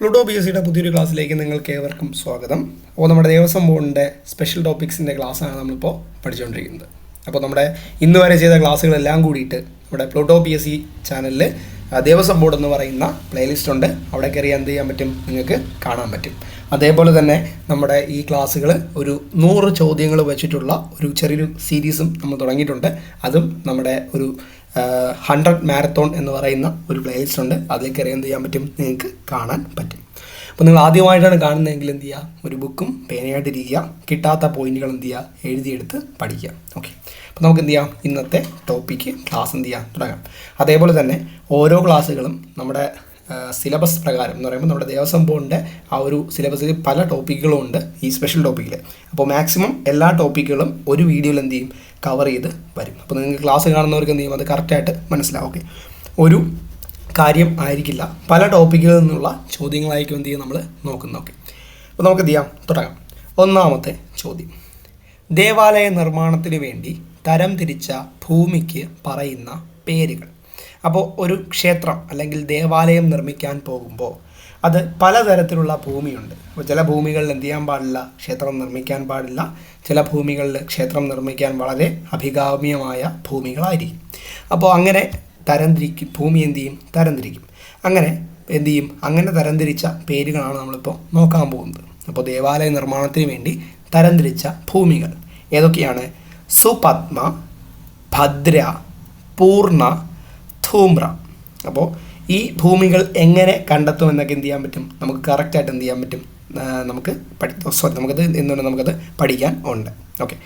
Pluto P S സിയുടെ പുതിയൊരു ക്ലാസ്സിലേക്ക് നിങ്ങൾക്ക് ഏവർക്കും സ്വാഗതം. അപ്പോൾ നമ്മുടെ ദേവസ്വം ബോർഡിന്റെ സ്പെഷ്യൽ ടോപ്പിക്സിന്റെ ക്ലാസ്സാണ് നമ്മളിപ്പോൾ പഠിച്ചുകൊണ്ടിരിക്കുന്നത്. അപ്പോൾ നമ്മുടെ ഇന്ന് വരെ ചെയ്ത ക്ലാസ്സുകളെല്ലാം കൂടിയിട്ട് നമ്മുടെ പ്ലൂട്ടോ പി എസ് സി ചാനലിൽ ദേവസ്വം ബോർഡ് എന്ന് പറയുന്ന പ്ലേലിസ്റ്റ് ഉണ്ട്. അവിടെ കയറി എന്ത് ചെയ്യാൻ പറ്റും? നിങ്ങൾക്ക് കാണാൻ പറ്റും. അതേപോലെ തന്നെ നമ്മുടെ ഈ ക്ലാസ്സുകൾ ഒരു നൂറ് ചോദ്യങ്ങൾ വെച്ചിട്ടുള്ള ഒരു ചെറിയൊരു സീരീസും നമ്മൾ തുടങ്ങിയിട്ടുണ്ട്. അതും നമ്മുടെ ഒരു ഹൺഡ്രഡ് മാരത്തോൺ എന്ന് പറയുന്ന ഒരു പ്ലേലിസ്റ്റ് ഉണ്ട്. അതിൽ കയറി എന്ത് ചെയ്യാൻ പറ്റും? നിങ്ങൾക്ക് കാണാൻ പറ്റും. അപ്പോൾ നിങ്ങൾ ആദ്യമായിട്ടാണ് കാണുന്നതെങ്കിൽ എന്ത് ചെയ്യുക ഒരു ബുക്കും പേനയായിട്ട് ഇരിക്കുക. കിട്ടാത്ത പോയിന്റുകൾ എന്ത് ചെയ്യുക? എഴുതിയെടുത്ത് പഠിക്കുക. ഓക്കെ അപ്പോൾ നമുക്ക് എന്ത് ചെയ്യാം? ഇന്നത്തെ ടോപ്പിക്ക് ക്ലാസ് എന്ത് ചെയ്യാം? തുടങ്ങാം. അതേപോലെ തന്നെ ഓരോ ക്ലാസ്സുകളും നമ്മുടെ സിലബസ് പ്രകാരം എന്ന് പറയുമ്പോൾ നമ്മുടെ ദേവസ്വം ബോർഡിന്റെ ആ ഒരു സിലബസിൽ പല ടോപ്പിക്കുകളും ഉണ്ട് ഈ സ്പെഷ്യൽ ടോപ്പിക്കിൽ അപ്പോൾ മാക്സിമം എല്ലാ ടോപ്പിക്കുകളും ഒരു വീഡിയോയിൽ എന്ത് ചെയ്യും? കവർ ചെയ്ത് വരും. അപ്പോൾ നിങ്ങൾക്ക് ക്ലാസ് കാണുന്നവർക്ക് എന്ത് ചെയ്യും? അത് കറക്റ്റായിട്ട് മനസ്സിലാവും. ഓക്കെ ഒരു കാര്യം ആയിരിക്കില്ല. പല ടോപ്പിക്കുകളിൽ നിന്നുള്ള ചോദ്യങ്ങളായിരിക്കും എന്ത് ചെയ്യും നമ്മൾ നോക്കുന്നത്. ഓക്കെ അപ്പോൾ നമുക്ക് എന്ത് ചെയ്യാം? തുടങ്ങാം. ഒന്നാമത്തെ ചോദ്യം. ദേവാലയ നിർമ്മാണത്തിന് വേണ്ടി തരം തിരിച്ച ഭൂമിക്ക് പറയുന്ന പേരുകൾ. അപ്പോൾ ഒരു ക്ഷേത്രം അല്ലെങ്കിൽ ദേവാലയം നിർമ്മിക്കാൻ പോകുമ്പോൾ അത് പലതരത്തിലുള്ള ഭൂമിയുണ്ട്. അപ്പോൾ ചില ഭൂമികളിൽ എന്ത് ചെയ്യാൻ പാടില്ല? ക്ഷേത്രം നിർമ്മിക്കാൻ പാടില്ല. ചില ഭൂമികളിൽ ക്ഷേത്രം നിർമ്മിക്കാൻ വളരെ അഭികാമ്യമായ ഭൂമികളായിരിക്കും. അപ്പോൾ അങ്ങനെ തരംതിരിക്കും ഭൂമി എന്ത് ചെയ്യും? തരംതിരിക്കും. അങ്ങനെ എന്ത് ചെയ്യും? അങ്ങനെ തരംതിരിച്ച പേരുകളാണ് നമ്മളിപ്പോൾ നോക്കാൻ പോകുന്നത്. അപ്പോൾ ദേവാലയ നിർമ്മാണത്തിന് വേണ്ടി തരംതിരിച്ച ഭൂമികൾ ഏതൊക്കെയാണ്? സുപത്മ ഭദ്ര പൂർണ ധൂമ്ര. അപ്പോൾ ഈ ഭൂമികൾ എങ്ങനെ കണ്ടെത്തും എന്നൊക്കെ എന്ത് ചെയ്യാൻ പറ്റും? നമുക്ക് കറക്റ്റായിട്ട് എന്ത് ചെയ്യാൻ പറ്റും? നമുക്ക് പഠി സോറി നമുക്കത് എന്തുകൊണ്ട് നമുക്കത് പഠിക്കാൻ ഉണ്ട്. ഓക്കെ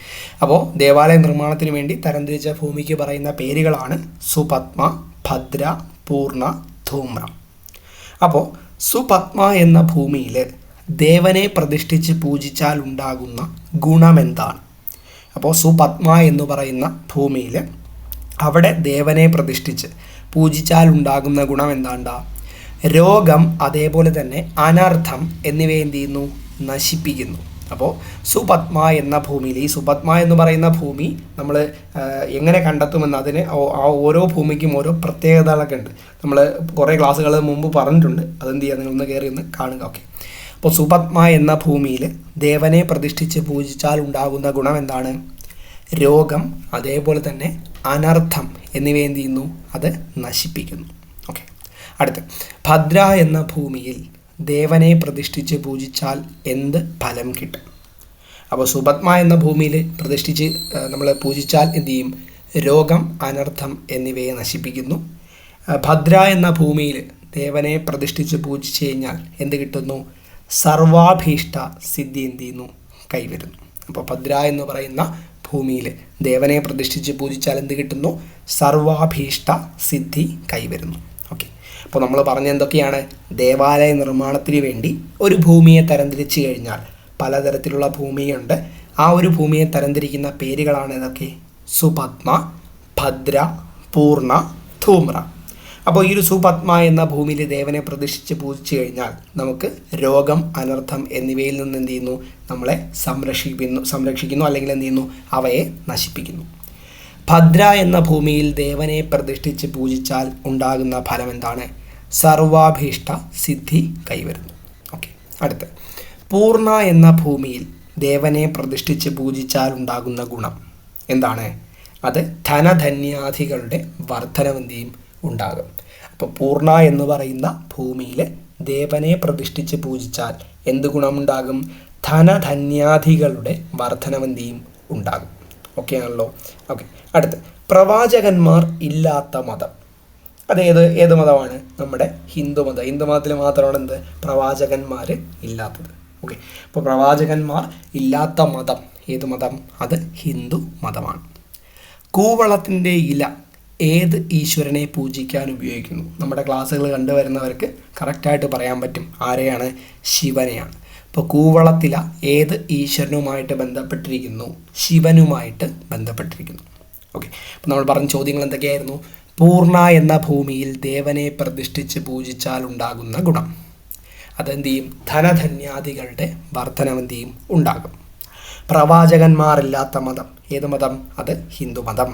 അപ്പോൾ ദേവാലയ നിർമ്മാണത്തിന് വേണ്ടി തരംതിരിച്ച ഭൂമിക്ക് പറയുന്ന പേരുകളാണ് സുപത്മ ഭദ്ര പൂർണ ധൂമ്ര. അപ്പോൾ സുപത്മ എന്ന ഭൂമിയിൽ ദേവനെ പ്രതിഷ്ഠിച്ച് പൂജിച്ചാൽ ഉണ്ടാകുന്ന ഗുണമെന്താണ് അപ്പോൾ സുപത്മ എന്ന് പറയുന്ന ഭൂമിയിൽ അവിടെ ദേവനെ പ്രതിഷ്ഠിച്ച് പൂജിച്ചാൽ ഉണ്ടാകുന്ന ഗുണം എന്താണ്ടാ രോഗം അതേപോലെ തന്നെ അനർത്ഥം എന്നിവ എന്ത് ചെയ്യുന്നു? നശിപ്പിക്കുന്നു. അപ്പോൾ സുപത്മ എന്ന ഭൂമിയിൽ ഈ സുപത്മ എന്ന് പറയുന്ന ഭൂമി നമ്മൾ എങ്ങനെ കണ്ടെത്തുമെന്ന് അതിന് ആ ഓരോ ഭൂമിക്കും ഓരോ പ്രത്യേകതകളൊക്കെ ഉണ്ട്. നമ്മൾ കുറേ ക്ലാസ്സുകൾ മുമ്പ് പറഞ്ഞിട്ടുണ്ട്. അതെന്ത് ചെയ്യുക? നിങ്ങളൊന്ന് കയറി ഒന്ന് കാണുക. ഓക്കെ. അപ്പോൾ സുപത്മ എന്ന ഭൂമിയിൽ ദേവനെ പ്രതിഷ്ഠിച്ച് പൂജിച്ചാൽ ഉണ്ടാകുന്ന ഗുണം എന്താണ് രോഗം അതേപോലെ തന്നെ അനർത്ഥം എന്നിവ എന്ത് ചെയ്യുന്നു? അത് നശിപ്പിക്കുന്നു. ഓക്കെ അടുത്ത്. ഭദ്ര എന്ന ഭൂമിയിൽ ദേവനെ പ്രതിഷ്ഠിച്ച് പൂജിച്ചാൽ എന്ത് ഫലം കിട്ടും? അപ്പോൾ സുപത്മ എന്ന ഭൂമിയിൽ പ്രതിഷ്ഠിച്ച് നമ്മൾ പൂജിച്ചാൽ എന്ത് ചെയ്യും? രോഗം അനർത്ഥം എന്നിവയെ നശിപ്പിക്കുന്നു. ഭദ്ര എന്ന ഭൂമിയിൽ ദേവനെ പ്രതിഷ്ഠിച്ച് പൂജിച്ച് കഴിഞ്ഞാൽ എന്ത് കിട്ടുന്നു? സർവാഭീഷ്ട സിദ്ധി എന്ത് ചെയ്യുന്നു? കൈവരുന്നു. അപ്പോൾ ഭദ്ര എന്ന് പറയുന്ന ഭൂമിയിൽ ദേവനെ പ്രതിഷ്ഠിച്ച് പൂജിച്ചാൽ എന്ത് കിട്ടുന്നു? സർവാഭീഷ്ട സിദ്ധി കൈവരുന്നു. ഓക്കെ അപ്പോൾ നമ്മൾ പറഞ്ഞ എന്തൊക്കെയാണ്? ദേവാലയ നിർമ്മാണത്തിന് വേണ്ടി ഒരു ഭൂമിയെ തരംതിരിച്ചു കഴിഞ്ഞാൽ പലതരത്തിലുള്ള ഭൂമിയുണ്ട്. ആ ഒരു ഭൂമിയെ തരംതിരിക്കുന്ന പേരുകളാണ് ഇതൊക്കെ സുപത്മ ഭദ്ര പൂർണ ധൂമ്ര. അപ്പോൾ ഈ ഒരു സുപത്മ എന്ന ഭൂമിയിൽ ദേവനെ പ്രതിഷ്ഠിച്ച് പൂജിച്ചു കഴിഞ്ഞാൽ നമുക്ക് രോഗം അനർത്ഥം എന്നിവയിൽ നിന്ന് എന്ത് ചെയ്യുന്നു? നമ്മളെ സംരക്ഷിക്കുന്നു സംരക്ഷിക്കുന്നു അല്ലെങ്കിൽ എന്ത് ചെയ്യുന്നു? അവയെ നശിപ്പിക്കുന്നു. ഭദ്ര എന്ന ഭൂമിയിൽ ദേവനെ പ്രതിഷ്ഠിച്ച് പൂജിച്ചാൽ ഉണ്ടാകുന്ന ഫലം എന്താണ്? സർവാഭീഷ്ട സിദ്ധി കൈവരുന്നു. ഓക്കെ അടുത്ത്. പൂർണ എന്ന ഭൂമിയിൽ ദേവനെ പ്രതിഷ്ഠിച്ച് പൂജിച്ചാൽ ഉണ്ടാകുന്ന ഗുണം എന്താണ്? അത് ധനധന്യാധികളുടെ വർധനവന്തിയും ഉണ്ടാകും. അപ്പോൾ പൂർണ എന്ന് പറയുന്ന ഭൂമിയിൽ ദേവനെ പ്രതിഷ്ഠിച്ച് പൂജിച്ചാൽ എന്ത് ഗുണമുണ്ടാകും? ധനധന്യാധികളുടെ വർധനവന്തിയും ഉണ്ടാകും. ഓക്കെ ആണല്ലോ? ഓക്കെ അടുത്ത് പ്രവാചകന്മാർ ഇല്ലാത്ത മതം. അതേത് ഏത് മതമാണ്? നമ്മുടെ ഹിന്ദു മതം. ഹിന്ദു മതത്തിൽ മാത്രമാണ് എന്ത്? പ്രവാചകന്മാർ ഇല്ലാത്തത്. ഓക്കെ അപ്പോൾ പ്രവാചകന്മാർ ഇല്ലാത്ത മതം. ഏത് മതം? അത് ഹിന്ദു മതമാണ്. കൂവളത്തിന്റെ ഇല. ഏത് ഈശ്വരനെ പൂജിക്കാൻ ഉപയോഗിക്കുന്നു? നമ്മുടെ ക്ലാസ്സുകൾ കണ്ടുവരുന്നവർക്ക് കറക്റ്റായിട്ട് പറയാൻ പറ്റും ആരെയാണ്? ശിവനെയാണ്. ഇപ്പോൾ കൂവളത്തില ഏത് ഈശ്വരനുമായിട്ട് ബന്ധപ്പെട്ടിരിക്കുന്നു? ശിവനുമായിട്ട് ബന്ധപ്പെട്ടിരിക്കുന്നു. ഓക്കെ അപ്പോൾ നമ്മൾ പറഞ്ഞ ചോദ്യങ്ങൾ എന്തൊക്കെയായിരുന്നു? പൂർണ എന്ന ഭൂമിയിൽ ദേവനെ പ്രതിഷ്ഠിച്ച് പൂജിച്ചാൽ ഉണ്ടാകുന്ന ഗുണം. അതെന്ത് ചെയ്യും? ധനധന്യാദികളുടെ വർധനവന്ത് ചെയ്യും? ഉണ്ടാകും. പ്രവാചകന്മാരില്ലാത്ത മതം. ഏത് മതം? അത് ഹിന്ദുമതം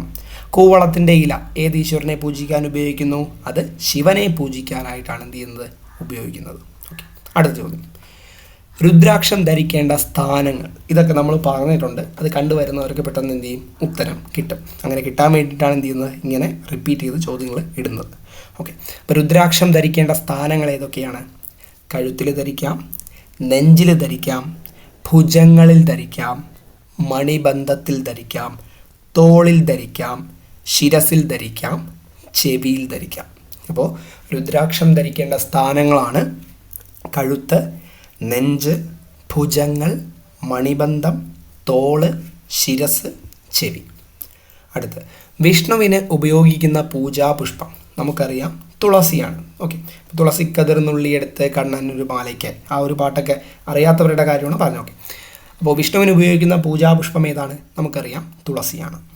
കൂവളത്തിന്റെ ഇല ഏത് ഈശ്വരനെ പൂജിക്കാൻ ഉപയോഗിക്കുന്നു? അത് ശിവനെ പൂജിക്കാനായിട്ടാണ് എന്ത് ചെയ്യുന്നത്? ഉപയോഗിക്കുന്നത്. ഓക്കെ അടുത്ത ചോദ്യം. രുദ്രാക്ഷം ധരിക്കേണ്ട സ്ഥാനങ്ങൾ. ഇതൊക്കെ നമ്മൾ പറഞ്ഞിട്ടുണ്ട്. അത് കണ്ടുവരുന്നവർക്ക് പെട്ടെന്ന് എന്ത് ചെയ്യും? ഉത്തരം കിട്ടും. അങ്ങനെ കിട്ടാൻ വേണ്ടിയിട്ടാണ് എന്ത് ചെയ്യുന്നത്? ഇങ്ങനെ റിപ്പീറ്റ് ചെയ്ത് ചോദ്യങ്ങൾ ഇടുന്നത്. ഓക്കെ അപ്പോൾ രുദ്രാക്ഷം ധരിക്കേണ്ട സ്ഥാനങ്ങൾ ഏതൊക്കെയാണ്? കഴുത്തിൽ ധരിക്കാം നെഞ്ചിൽ ധരിക്കാം ഭുജങ്ങളിൽ ധരിക്കാം മണിബന്ധത്തിൽ ധരിക്കാം തോളിൽ ധരിക്കാം ശിരസിൽ ധരിക്കാം ചെവിയിൽ ധരിക്കാം. അപ്പോൾ രുദ്രാക്ഷം ധരിക്കേണ്ട സ്ഥാനങ്ങളാണ് കഴുത്ത് നെഞ്ച് ഭുജങ്ങൾ മണിബന്ധം തോൾ ശിരസ് ചെവി. അടുത്ത് വിഷ്ണുവിന് ഉപയോഗിക്കുന്ന പൂജാപുഷ്പം. നമുക്കറിയാം തുളസിയാണ്. ഓക്കെ. തുളസി കതിർന്നുള്ളിയെടുത്ത് കണ്ണൻ ഒരു മാലയ്ക്ക് ആ ഒരു പാട്ടൊക്കെ അറിയാത്തവരുടെ കാര്യമാണ് പറഞ്ഞു ഓക്കെ. അപ്പോൾ വിഷ്ണുവിന് ഉപയോഗിക്കുന്ന പൂജാപുഷ്പം ഏതാണ്? നമുക്കറിയാം. തുളസിയാണ്.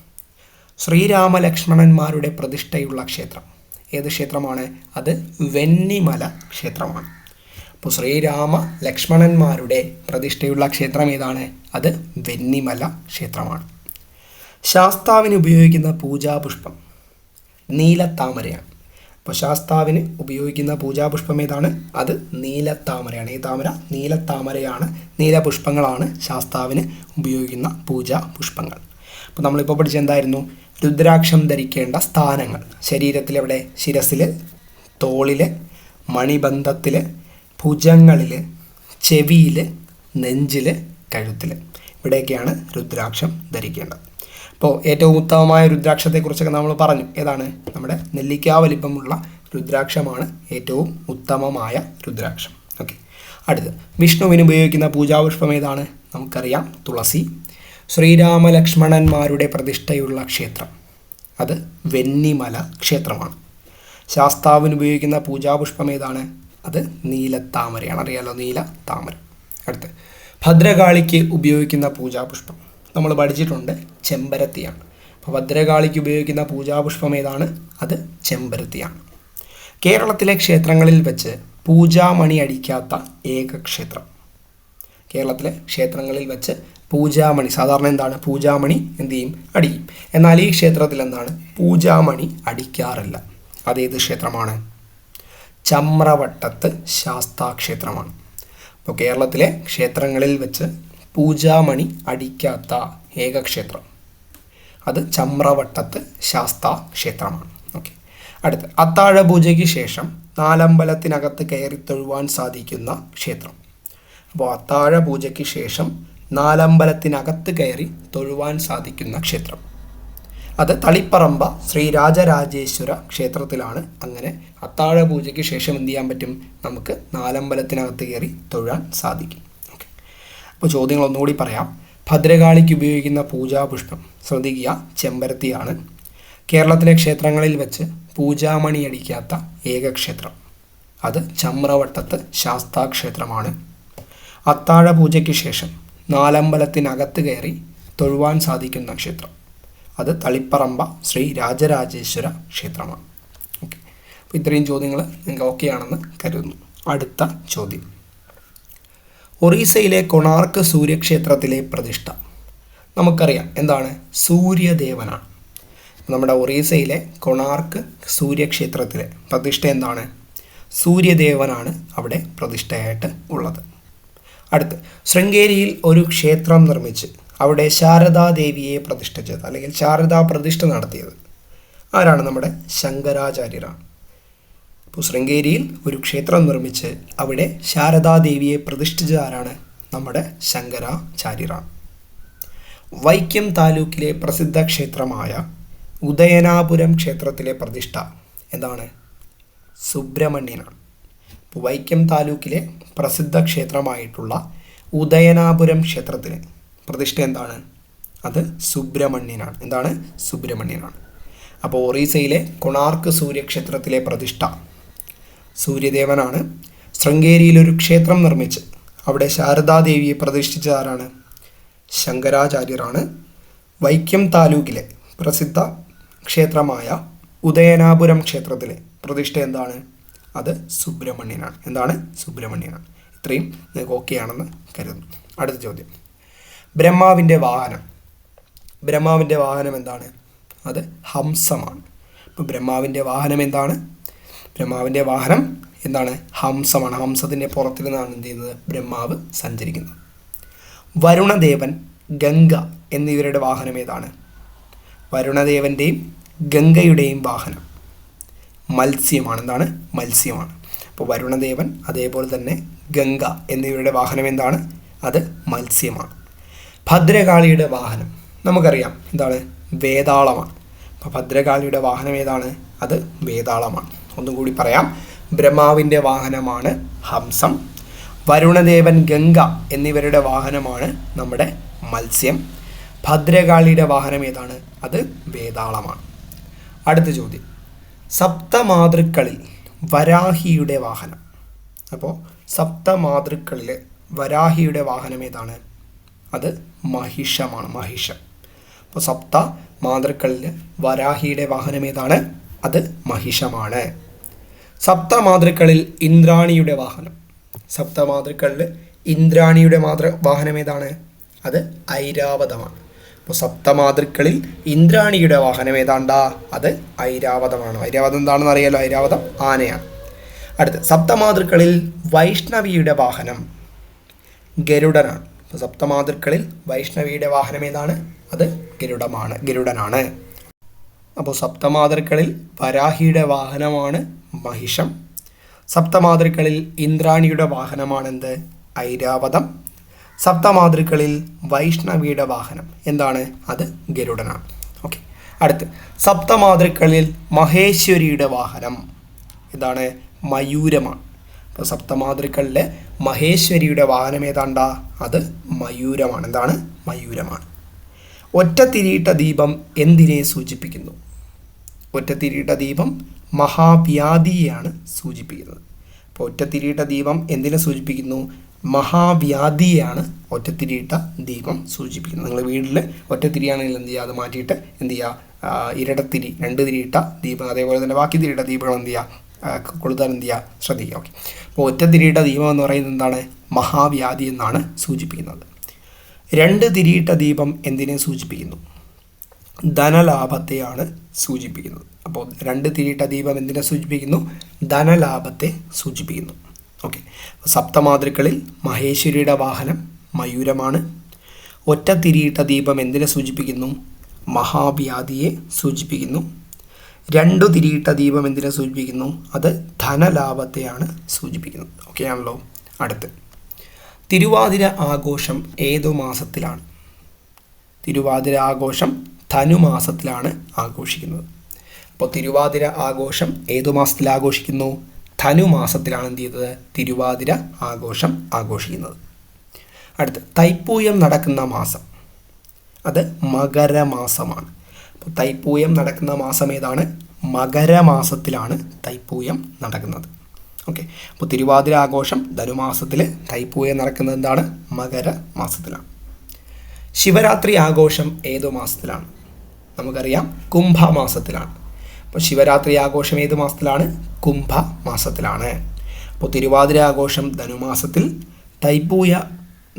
ശ്രീരാമലക്ഷ്മണന്മാരുടെ പ്രതിഷ്ഠയുള്ള ക്ഷേത്രം. ഏത് ക്ഷേത്രമാണ്? അത് വെന്നിമല ക്ഷേത്രമാണ്. അപ്പോൾ ശ്രീരാമ ലക്ഷ്മണന്മാരുടെ പ്രതിഷ്ഠയുള്ള ക്ഷേത്രം ഏതാണ്? അത് വെന്നിമല ക്ഷേത്രമാണ്. ശാസ്താവിന് ഉപയോഗിക്കുന്ന പൂജാപുഷ്പം നീലത്താമരയാണ്. അപ്പോൾ ശാസ്താവിന് ഉപയോഗിക്കുന്ന പൂജാപുഷ്പം ഏതാണ്? അത് നീലത്താമരയാണ്. ഈ താമര നീലത്താമരയാണ്. നീലപുഷ്പങ്ങളാണ് ശാസ്താവിന് ഉപയോഗിക്കുന്ന പൂജാപുഷ്പങ്ങൾ. അപ്പോൾ നമ്മളിപ്പോൾ പഠിച്ച എന്തായിരുന്നു? രുദ്രാക്ഷം ധരിക്കേണ്ട സ്ഥാനങ്ങൾ. ശരീരത്തിലെവിടെ? ശിരസിൽ തോളിൽ മണിബന്ധത്തിൽ ഭുജങ്ങളിൽ ചെവിയിൽ നെഞ്ചിൽ കഴുത്തിൽ ഇവിടെയൊക്കെയാണ് രുദ്രാക്ഷം ധരിക്കേണ്ടത്. അപ്പോൾ ഏറ്റവും ഉത്തമമായ രുദ്രാക്ഷത്തെക്കുറിച്ചൊക്കെ നമ്മൾ പറഞ്ഞു. ഏതാണ്? നമ്മുടെ നെല്ലിക്കാ വലിപ്പമുള്ള രുദ്രാക്ഷമാണ് ഏറ്റവും ഉത്തമമായ രുദ്രാക്ഷം. ഓക്കെ. അടുത്ത്. വിഷ്ണുവിന് ഉപയോഗിക്കുന്ന പൂജാപുഷ്പം ഏതാണ്? നമുക്കറിയാം. തുളസി. ശ്രീരാമലക്ഷ്മണന്മാരുടെ പ്രതിഷ്ഠയുള്ള ക്ഷേത്രം. അത് വെന്നിമല ക്ഷേത്രമാണ്. ശാസ്താവിന് ഉപയോഗിക്കുന്ന പൂജാപുഷ്പം ഏതാണ്? അത് നീലത്താമരയാണ്. അറിയാലോ? നീല താമര അടുത്ത്. ഭദ്രകാളിക്ക് ഉപയോഗിക്കുന്ന പൂജാപുഷ്പം. നമ്മൾ പഠിച്ചിട്ടുണ്ട് ചെമ്പരത്തിയാണ്. അപ്പോൾ ഭദ്രകാളിക്ക് ഉപയോഗിക്കുന്ന പൂജാപുഷ്പം ഏതാണ്? അത് ചെമ്പരത്തിയാണ്. കേരളത്തിലെ ക്ഷേത്രങ്ങളിൽ വെച്ച് പൂജാമണി അടിക്കാത്ത ഏക ക്ഷേത്രം കേരളത്തിലെ ക്ഷേത്രങ്ങളിൽ വെച്ച് പൂജാമണി സാധാരണ എന്താണ്? പൂജാമണി എന്ത് ചെയ്യും? അടിക്കും. എന്നാൽ ഈ ക്ഷേത്രത്തിൽ എന്താണ്? പൂജാമണി അടിക്കാറില്ല. അതേത് ക്ഷേത്രമാണ്? ചമ്രവട്ടത്ത് ശാസ്താക്ഷേത്രമാണ്. അപ്പോൾ കേരളത്തിലെ ക്ഷേത്രങ്ങളിൽ വെച്ച് പൂജാമണി അടിക്കാത്ത ഏകക്ഷേത്രം. അത് ചമ്രവട്ടത്ത് ശാസ്ത ക്ഷേത്രമാണ് ഓക്കെ അടുത്ത് അത്താഴ പൂജയ്ക്ക് ശേഷം നാലമ്പലത്തിനകത്ത് കയറി തൊഴുവാൻ സാധിക്കുന്ന ക്ഷേത്രം. അപ്പോൾ അത്താഴ പൂജയ്ക്ക് ശേഷം നാലമ്പലത്തിനകത്ത് കയറി തൊഴുവാൻ സാധിക്കുന്ന ക്ഷേത്രം. അത് തളിപ്പറമ്പ ശ്രീ രാജരാജേശ്വര ക്ഷേത്രത്തിലാണ്. അങ്ങനെ അത്താഴ പൂജയ്ക്ക് ശേഷം എന്ത് ചെയ്യാൻ പറ്റും? നമുക്ക് നാലമ്പലത്തിനകത്ത് കയറി തൊഴാൻ സാധിക്കും. അപ്പോൾ ചോദ്യങ്ങൾ ഒന്നുകൂടി പറയാം. ഭദ്രകാളിക്ക് ഉപയോഗിക്കുന്ന പൂജാപുഷ്പം ശ്രദ്ധിക്കുക ചെമ്പരത്തിയാണ്. കേരളത്തിലെ ക്ഷേത്രങ്ങളിൽ വെച്ച് പൂജാമണി അടിക്കാത്ത ഏക ക്ഷേത്രം അത് ചമ്രവട്ടത്ത് ശാസ്താക്ഷേത്രമാണ്. അത്താഴ പൂജയ്ക്ക് ശേഷം നാലമ്പലത്തിനകത്ത് കയറി തൊഴുവാൻ സാധിക്കുന്ന ക്ഷേത്രം. അത് തളിപ്പറമ്പ ശ്രീ രാജരാജേശ്വര ക്ഷേത്രമാണ്. ഓക്കെ. അപ്പോൾ ഇത്രയും ചോദ്യങ്ങൾ നിങ്ങൾക്ക് ഓക്കെ ആണെന്ന് കരുതുന്നു. അടുത്ത ചോദ്യം. ഒറീസയിലെ കൊണാർക്ക് സൂര്യക്ഷേത്രത്തിലെ പ്രതിഷ്ഠ. നമുക്കറിയാം എന്താണ് സൂര്യദേവനാണ്. നമ്മുടെ ഒറീസയിലെ കൊണാർക്ക് സൂര്യക്ഷേത്രത്തിലെ പ്രതിഷ്ഠ എന്താണ്? സൂര്യദേവനാണ് അവിടെ പ്രതിഷ്ഠയായിട്ട് ഉള്ളത്. അടുത്ത് ശൃംഗേരിയിൽ ഒരു ക്ഷേത്രം നിർമ്മിച്ച് അവിടെ ശാരദാദേവിയെ പ്രതിഷ്ഠിച്ചത് അല്ലെങ്കിൽ ശാരദാ പ്രതിഷ്ഠ നടത്തിയത് ആരാണ്? നമ്മുടെ ശങ്കരാചാര്യരാണ്. ഇപ്പോൾ ശൃംഗേരിയിൽ ഒരു ക്ഷേത്രം നിർമ്മിച്ച് അവിടെ ശാരദാദേവിയെ പ്രതിഷ്ഠിച്ചതാരാണ് നമ്മുടെ ശങ്കരാചാര്യറ വൈക്കം താലൂക്കിലെ പ്രസിദ്ധ ക്ഷേത്രമായ ഉദയനാപുരം ക്ഷേത്രത്തിലെ പ്രതിഷ്ഠ എന്താണ്? സുബ്രഹ്മണ്യനാണ്. ഇപ്പോൾ വൈക്കം താലൂക്കിലെ പ്രസിദ്ധ ക്ഷേത്രമായിട്ടുള്ള ഉദയനാപുരം ക്ഷേത്രത്തിന് പ്രതിഷ്ഠ എന്താണ്? അത് സുബ്രഹ്മണ്യനാണ്. എന്താണ്? സുബ്രഹ്മണ്യനാണ്. അപ്പോൾ ഒറീസയിലെ കൊണാർക്ക് സൂര്യക്ഷേത്രത്തിലെ പ്രതിഷ്ഠ സൂര്യദേവനാണ്. ശൃംഗേരിയിൽ ഒരു ക്ഷേത്രം നിർമ്മിച്ച് അവിടെ ശാരദാദേവിയെ പ്രതിഷ്ഠിച്ച ആരാണ് ശങ്കരാചാര്യരാണ്. വൈക്കം താലൂക്കിലെ പ്രസിദ്ധ ക്ഷേത്രമായ ഉദയനാപുരം ക്ഷേത്രത്തിലെ പ്രതിഷ്ഠ എന്താണ്? അത് സുബ്രഹ്മണ്യനാണ്. എന്താണ്? സുബ്രഹ്മണ്യനാണ്. ഇത്രയും നിങ്ങൾക്ക് ഓക്കെ ആണെന്ന് കരുതുന്നു. അടുത്ത ചോദ്യം. ബ്രഹ്മാവിന്റെ വാഹനം. ബ്രഹ്മാവിന്റെ വാഹനം എന്താണ്? അത് ഹംസമാണ്. ഇപ്പം ബ്രഹ്മാവിന്റെ വാഹനം എന്താണ്? ബ്രഹ്മാവിന്റെ വാഹനം എന്താണ് ഹംസമാണ്. ഹംസത്തിന്റെ പുറത്തിരുന്നാണ് എന്ത് ചെയ്യുന്നത് ബ്രഹ്മാവ് സഞ്ചരിക്കുന്നത്. വരുണദേവൻ ഗംഗ എന്നിവരുടെ വാഹനം ഏതാണ്? വരുണദേവന്റെയും ഗംഗയുടെയും വാഹനം. മത്സ്യമാണ്. എന്താണ്? മത്സ്യമാണ്. അപ്പോൾ വരുണദേവൻ അതേപോലെ തന്നെ ഗംഗ എന്നിവരുടെ വാഹനം എന്താണ്? അത് മത്സ്യമാണ്. ഭദ്രകാളിയുടെ വാഹനം. നമുക്കറിയാം. എന്താണ്? വേതാളമാണ്. അപ്പോൾ ഭദ്രകാളിയുടെ വാഹനം ഏതാണ്? അത് വേതാളമാണ്. ഒന്നും കൂടി പറയാം. ബ്രഹ്മാവിന്റെ വാഹനമാണ് ഹംസം. വരുണദേവൻ ഗംഗ എന്നിവരുടെ വാഹനമാണ് നമ്മുടെ മത്സ്യം. ഭദ്രകാളിയുടെ വാഹനം ഏതാണ്? അത് വേതാളമാണ്. അടുത്ത ചോദ്യം. സപ്തമാതൃക്കളിൽ വരാഹിയുടെ വാഹനം. അപ്പോൾ സപ്തമാതൃക്കളിൽ വരാഹിയുടെ വാഹനം ഏതാണ്? അത് മഹിഷമാണ് മഹിഷം. അപ്പോൾ സപ്ത മാതൃക്കളിൽ വരാഹിയുടെ വാഹനം ഏതാണ്? അത് മഹിഷമാണ്. സപ്തമാതൃക്കളിൽ ഇന്ദ്രാണിയുടെ വാഹനം. സപ്തമാതൃക്കളിൽ ഇന്ദ്രാണിയുടെ മാതൃ വാഹനം ഏതാണ്? അത് ഐരാവതമാണ്. അപ്പോൾ സപ്തമാതൃക്കളിൽ ഇന്ദ്രാണിയുടെ വാഹനം ഏതാണ്ടാ? അത് ഐരാവതമാണ്. ഐരാവതം എന്താണെന്ന് അറിയാലോ? ഐരാവതം ആനയാണ്. അടുത്ത് സപ്തമാതൃക്കളിൽ വൈഷ്ണവിയുടെ വാഹനം ഗരുഡനാണ്. അപ്പോൾ സപ്തമാതൃക്കളിൽ വൈഷ്ണവിയുടെ വാഹനം ഏതാണ്? അത് ഗരുഡമാണ്. ഗരുഡനാണ്. അപ്പോൾ സപ്തമാതൃക്കളിൽ വരാഹിയുടെ വാഹനമാണ് മഹിഷം. സപ്തമാതൃക്കളിൽ ഇന്ദ്രാണിയുടെ വാഹനമാണെന്ത്? ഐരാവതം. സപ്തമാതൃക്കളിൽ വൈഷ്ണവിയുടെ വാഹനം. എന്താണ്? അത് ഗരുഡനാണ്. ഓക്കെ. അടുത്ത്. സപ്തമാതൃക്കളിൽ മഹേശ്വരിയുടെ വാഹനം. എന്താണ്? മയൂരമാണ്. അപ്പോൾ സപ്തമാതൃക്കളിലെ മഹേശ്വരിയുടെ വാഹനം ഏതാണ്ട? അത് മയൂരമാണ്. എന്താണ്? മയൂരമാണ്. ഒറ്റത്തിരിയിട്ട ദീപം എന്തിനെ സൂചിപ്പിക്കുന്നു? ഒറ്റത്തിരിയിട്ട ദീപം മഹാവ്യാധിയെയാണ് സൂചിപ്പിക്കുന്നത്. അപ്പോൾ ഒറ്റത്തിരിയുടെ ദീപം എന്തിനെ സൂചിപ്പിക്കുന്നു? മഹാവ്യാധിയെയാണ് ഒറ്റത്തിരിയിട്ട ദീപം സൂചിപ്പിക്കുന്നത്. നിങ്ങൾ വീട്ടിൽ ഒറ്റത്തിരിയാണെങ്കിൽ എന്ത് ചെയ്യുക? അത് മാറ്റിയിട്ട് എന്ത് ചെയ്യുക? ഇരട്ടത്തിരി രണ്ട് തിരിയിട്ട ദീപം അതേപോലെ തന്നെ ബാക്കി തിരിയിട്ട ദീപങ്ങൾ എന്ത് ചെയ്യുക? കൊളുത്താൻ എന്ത് ചെയ്യുക? ശ്രദ്ധിക്കുക. ഓക്കെ. അപ്പോൾ ഒറ്റത്തിരിയിട്ട ദീപം എന്ന് പറയുന്നത് എന്താണ്? മഹാവ്യാധി എന്നാണ് സൂചിപ്പിക്കുന്നത്. രണ്ട് തിരിയിട്ട ദീപം എന്തിനെ സൂചിപ്പിക്കുന്നു? ധനലാഭത്തെയാണ് സൂചിപ്പിക്കുന്നത്. അപ്പോൾ രണ്ട് തിരിയിട്ട ദീപം എന്തിനെ സൂചിപ്പിക്കുന്നു? ധനലാഭത്തെ സൂചിപ്പിക്കുന്നു. ഓക്കെ. സപ്തമാതൃക്കളിൽ മഹേശ്വരിയുടെ വാഹനം മയൂരമാണ്. ഒറ്റ തിരിയിട്ട ദീപം എന്തിനെ സൂചിപ്പിക്കുന്നു? മഹാവ്യാധിയെ സൂചിപ്പിക്കുന്നു. രണ്ടു തിരിയിട്ട ദീപം എന്തിനെ സൂചിപ്പിക്കുന്നു? അത് ധനലാഭത്തെയാണ് സൂചിപ്പിക്കുന്നത്. ഓക്കെ ആണല്ലോ. അടുത്ത്. തിരുവാതിര ആഘോഷം ഏതു മാസത്തിലാണ്. തിരുവാതിര ആഘോഷം ധനുമാസത്തിലാണ് ആഘോഷിക്കുന്നത്. അപ്പോൾ തിരുവാതിര ആഘോഷം ഏതു മാസത്തിൽ ആഘോഷിക്കുന്നു? ധനുമാസത്തിലാണ് എന്ത് ചെയ്തത്? തിരുവാതിര ആഘോഷം ആഘോഷിക്കുന്നത്. അടുത്ത് തൈപ്പൂയം നടക്കുന്ന മാസം. അത് മകരമാസമാണ്. അപ്പോൾ തൈപ്പൂയം നടക്കുന്ന മാസം ഏതാണ്? മകരമാസത്തിലാണ് തൈപ്പൂയം നടക്കുന്നത്. ഓക്കെ. അപ്പോൾ തിരുവാതിര ആഘോഷം ധനുമാസത്തിൽ തൈപ്പൂയം നടക്കുന്നത് എന്താണ്? മകരമാസത്തിലാണ്. ശിവരാത്രി ആഘോഷം ഏതു മാസത്തിലാണ്? നമുക്കറിയാം കുംഭമാസത്തിലാണ്. അപ്പോൾ ശിവരാത്രി ആഘോഷം ഏത് മാസത്തിലാണ്? കുംഭ മാസത്തിലാണ് അപ്പോൾ തിരുവാതിര ആഘോഷം ധനുമാസത്തിൽ തൈപ്പൂയ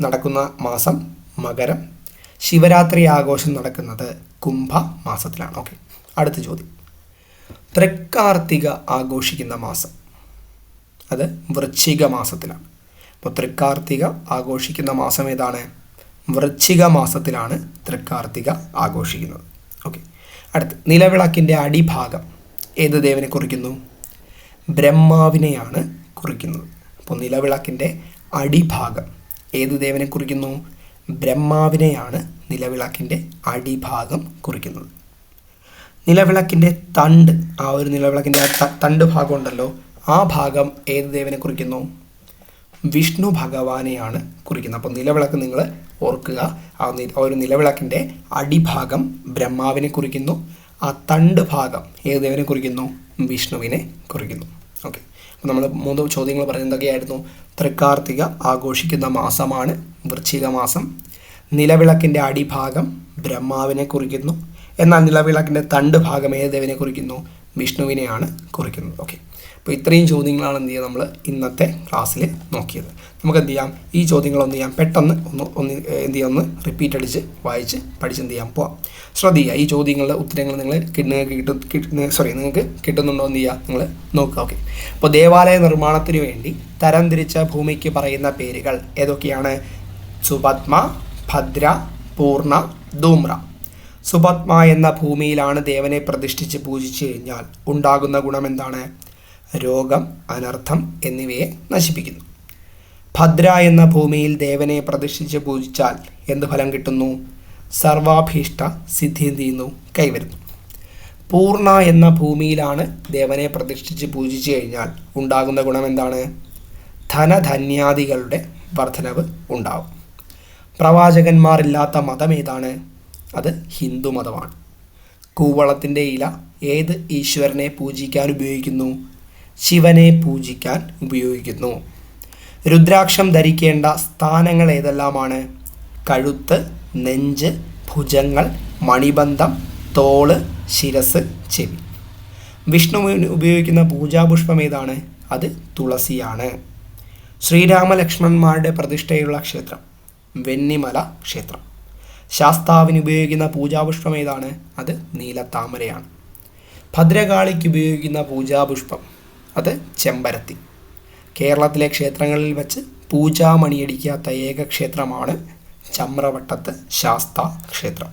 നടക്കുന്ന മാസം മകരം ശിവരാത്രി ആഘോഷം നടക്കുന്നത് കുംഭ മാസത്തിലാണ് ഓക്കെ അടുത്ത ചോദ്യം. തൃക്കാർത്തിക ആഘോഷിക്കുന്ന മാസം അത് വൃശ്ചിക മാസത്തിലാണ്. അപ്പോൾ തൃക്കാർത്തിക ആഘോഷിക്കുന്ന മാസം ഏതാണ്? വൃശ്ചിക മാസത്തിലാണ് തൃക്കാർത്തിക ആഘോഷിക്കുന്നത്. ഓക്കെ അടുത്ത് നിലവിളക്കിന്റെ അടിഭാഗം ഏത് ദേവനെ കുറിക്കുന്നു? ബ്രഹ്മാവിനെയാണ് കുറിക്കുന്നത്. അപ്പോൾ നിലവിളക്കിന്റെ അടിഭാഗം ഏത് ദേവനെ കുറിക്കുന്നു? ബ്രഹ്മാവിനെയാണ് നിലവിളക്കിന്റെ അടിഭാഗം കുറിക്കുന്നത്. നിലവിളക്കിന്റെ തണ്ട് ആ ഒരു നിലവിളക്കിന്റെ തണ്ട് ഭാഗം ഉണ്ടല്ലോ ആ ഭാഗം ഏത് ദേവനെ കുറിക്കുന്നു? വിഷ്ണു ഭഗവാനെയാണ് കുറിക്കുന്നത്. അപ്പോൾ നിലവിളക്ക് നിങ്ങൾ ഓർക്കുക. ആ ഒരു നിലവിളക്കിന്റെ അടിഭാഗം ബ്രഹ്മാവിനെ കുറിക്കുന്നു. ആ തണ്ട് ഭാഗം ഏത് ദേവനെ കുറിക്കുന്നു? വിഷ്ണുവിനെ കുറിക്കുന്നു. ഓക്കെ അപ്പോൾ നമ്മൾ മൂന്ന് ചോദ്യങ്ങൾ പറഞ്ഞത് എന്തൊക്കെയായിരുന്നു? തൃക്കാർത്തിക ആഘോഷിക്കുന്ന മാസമാണ് വൃശ്ചിക മാസം. നിലവിളക്കിന്റെ അടിഭാഗം ബ്രഹ്മാവിനെ കുറിക്കുന്നു. എന്നാൽ നിലവിളക്കിന്റെ തണ്ട് ഭാഗം ഏത് ദേവനെ കുറിക്കുന്നു? വിഷ്ണുവിനെയാണ് കുറിക്കുന്നത്. ഓക്കെ അപ്പോൾ ഇത്രയും ചോദ്യങ്ങളാണ് എന്ത് ചെയ്യുക നമ്മൾ ഇന്നത്തെ ക്ലാസ്സിൽ നോക്കിയത്. നമുക്ക് എന്ത് ചെയ്യാം? ഈ ചോദ്യങ്ങളൊന്ന് ചെയ്യാം? പെട്ടെന്ന് ഒന്ന് ഒന്ന് എന്ത് ചെയ്യാം? ഒന്ന് റിപ്പീറ്റ് അടിച്ച് വായിച്ച് പഠിച്ച് എന്ത് ചെയ്യാം? പോവാം. ശ്രദ്ധിക്കുക. ഈ ചോദ്യങ്ങളുടെ ഉത്തരങ്ങൾ നിങ്ങൾ നിങ്ങൾക്ക് കിട്ടും സോറി നിങ്ങൾക്ക് കിട്ടുന്നുണ്ടോ എന്ന് ചെയ്യുക? നിങ്ങൾ നോക്കുക. ഓക്കെ. അപ്പോൾ ദേവാലയ നിർമ്മാണത്തിന് വേണ്ടി തരംതിരിച്ച ഭൂമിക്ക് പറയുന്ന പേരുകൾ ഏതൊക്കെയാണ്? സുപത്മ ഭദ്ര പൂർണ ധൂമ്ര. സുപത്മ എന്ന ഭൂമിയിലാണ് ദേവനെ പ്രതിഷ്ഠിച്ച് പൂജിച്ചു കഴിഞ്ഞാൽ ഉണ്ടാകുന്ന ഗുണം എന്താണ്? രോഗം അനർത്ഥം എന്നിവയെ നശിപ്പിക്കുന്നു. ഭദ്ര എന്ന ഭൂമിയിൽ ദേവനെ പ്രതിഷ്ഠിച്ച് പൂജിച്ചാൽ എന്ത് ഫലം കിട്ടുന്നു? സർവാഭീഷ്ട സിദ്ധി ചെയ്യുന്നു? കൈവരുന്നു. പൂർണ എന്ന ഭൂമിയിലാണ് ദേവനെ പ്രതിഷ്ഠിച്ച് പൂജിച്ചു കഴിഞ്ഞാൽ ഉണ്ടാകുന്ന ഗുണം എന്താണ്? ധനധന്യാദികളുടെ വർധനവ് ഉണ്ടാവും. പ്രവാചകന്മാരില്ലാത്ത മതം ഏതാണ്? അത് ഹിന്ദു മതമാണ്. കൂവളത്തിന്റെ ഇല ഏത് ഈശ്വരനെ പൂജിക്കാൻ ഉപയോഗിക്കുന്നു? ശിവനെ പൂജിക്കാൻ ഉപയോഗിക്കുന്നു. രുദ്രാക്ഷം ധരിക്കേണ്ട സ്ഥാനങ്ങൾ ഏതെല്ലാമാണ്? കഴുത്ത് നെഞ്ച് ഭുജങ്ങൾ മണിബന്ധം തോൾ ശിരസ് ചെവി. വിഷ്ണുവിന് ഉപയോഗിക്കുന്ന പൂജാപുഷ്പം ഏതാണ്? അത് തുളസിയാണ്. ശ്രീരാമലക്ഷ്മണന്മാരുടെ പ്രതിഷ്ഠയുള്ള ക്ഷേത്രം വെന്നിമല ക്ഷേത്രം. ശാസ്താവിന് ഉപയോഗിക്കുന്ന പൂജാപുഷ്പം ഏതാണ്? അത് നീലത്താമരയാണ്. ഭദ്രകാളിക്ക് ഉപയോഗിക്കുന്ന പൂജാപുഷ്പം അത് ചെമ്പരത്തി. കേരളത്തിലെ ക്ഷേത്രങ്ങളിൽ വെച്ച് പൂജാമണിയടിക്കാത്ത ഏക ക്ഷേത്രമാണ് ചമ്രവട്ടത്ത് ശാസ്ത ക്ഷേത്രം.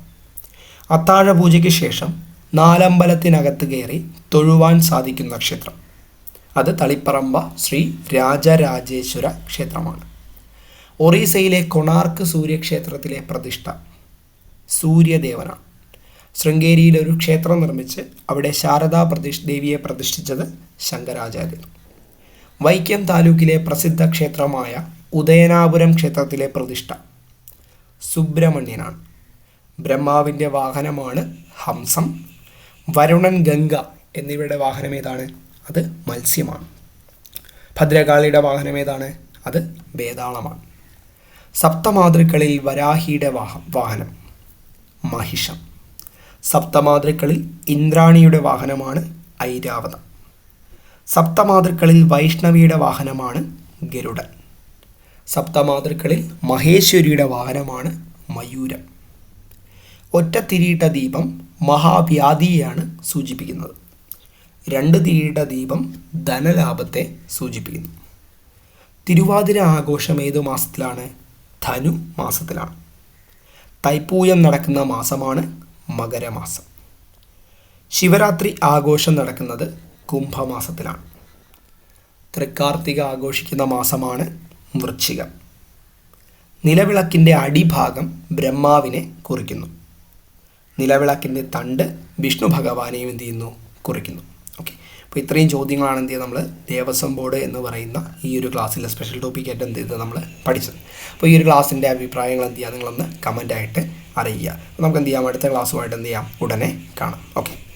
അത്താഴ പൂജയ്ക്ക് ശേഷം നാലമ്പലത്തിനകത്ത് കയറി തൊഴുവാൻ സാധിക്കുന്ന ക്ഷേത്രം. അത് തളിപ്പറമ്പ ശ്രീ രാജരാജേശ്വര ക്ഷേത്രമാണ്. ഒറീസയിലെ കൊണാർക്ക് സൂര്യക്ഷേത്രത്തിലെ പ്രതിഷ്ഠ സൂര്യദേവനാണ്. ശൃംഗേരിയിൽ ഒരു ക്ഷേത്രം നിർമ്മിച്ച് അവിടെ ശാരദാ പ്രതിഷ് ദേവിയെ പ്രതിഷ്ഠിച്ചത് ശങ്കരാചാര്യർ. വൈക്കം താലൂക്കിലെ പ്രസിദ്ധ ക്ഷേത്രമായ ഉദയനാപുരം ക്ഷേത്രത്തിലെ പ്രതിഷ്ഠ സുബ്രഹ്മണ്യനാണ്. ബ്രഹ്മാവിന്റെ വാഹനമാണ് ഹംസം വരുണൻ ഗംഗ എന്നിവയുടെ വാഹനം ഏതാണ്? അത് മത്സ്യമാണ്. ഭദ്രകാളിയുടെ വാഹനം ഏതാണ്? അത് വേതാളമാണ്. സപ്തമാതൃക്കളിൽ വരാഹിയുടെ വാഹ വാഹനം മഹിഷം. സപ്തമാതൃക്കളിൽ ഇന്ദ്രാണിയുടെ വാഹനമാണ് ഐരാവതം. സപ്തമാതൃക്കളിൽ വൈഷ്ണവിയുടെ വാഹനമാണ് ഗരുഡൻ. സപ്തമാതൃക്കളിൽ മഹേശ്വരിയുടെ വാഹനമാണ് മയൂരം. ഒറ്റ തിരിയിട്ട ദീപം മഹാവ്യാധിയെയാണ് സൂചിപ്പിക്കുന്നത്. രണ്ട് തിരിയിട്ട ദീപം ധനലാഭത്തെ സൂചിപ്പിക്കുന്നു. തിരുവാതിര ആഘോഷം ഏതു മാസത്തിലാണ്? ധനു മാസത്തിലാണ്. തൈപ്പൂയം നടക്കുന്ന മാസമാണ് മകരമാസം. ശിവരാത്രി ആഘോഷം നടക്കുന്നത് കുംഭമാസത്തിലാണ്. തൃക്കാർത്തിക ആഘോഷിക്കുന്ന മാസമാണ് വൃശ്ചികം. നിലവിളക്കിന്റെ അടിഭാഗം ബ്രഹ്മാവിനെ കുറിക്കുന്നു. നിലവിളക്കിന്റെ തണ്ട് വിഷ്ണു ഭഗവാനെയും എന്ത് ചെയ്യുന്നു? കുറിക്കുന്നു. ഓക്കെ അപ്പോൾ ഇത്രയും ചോദ്യങ്ങളാണ് എന്ത് ചെയ്യുക നമ്മൾ ദേവസ്വം ബോർഡ് എന്ന് പറയുന്ന ഈ ഒരു ക്ലാസ്സിലെ സ്പെഷ്യൽ ടോപ്പിക്കായിട്ട് എന്ത് ചെയ്തത് നമ്മൾ പഠിച്ചത്. അപ്പോൾ ഈ ഒരു ക്ലാസ്സിന്റെ അഭിപ്രായങ്ങൾ എന്ത് ചെയ്യുക? നിങ്ങളൊന്ന് കമന്റായിട്ട് അറിയിക്കുക നമുക്ക് എന്ത് ചെയ്യാം? അടുത്ത ക്ലാസ്സുമായിട്ട് എന്ത് ചെയ്യാം? ഉടനെ കാണാം. ഓക്കെ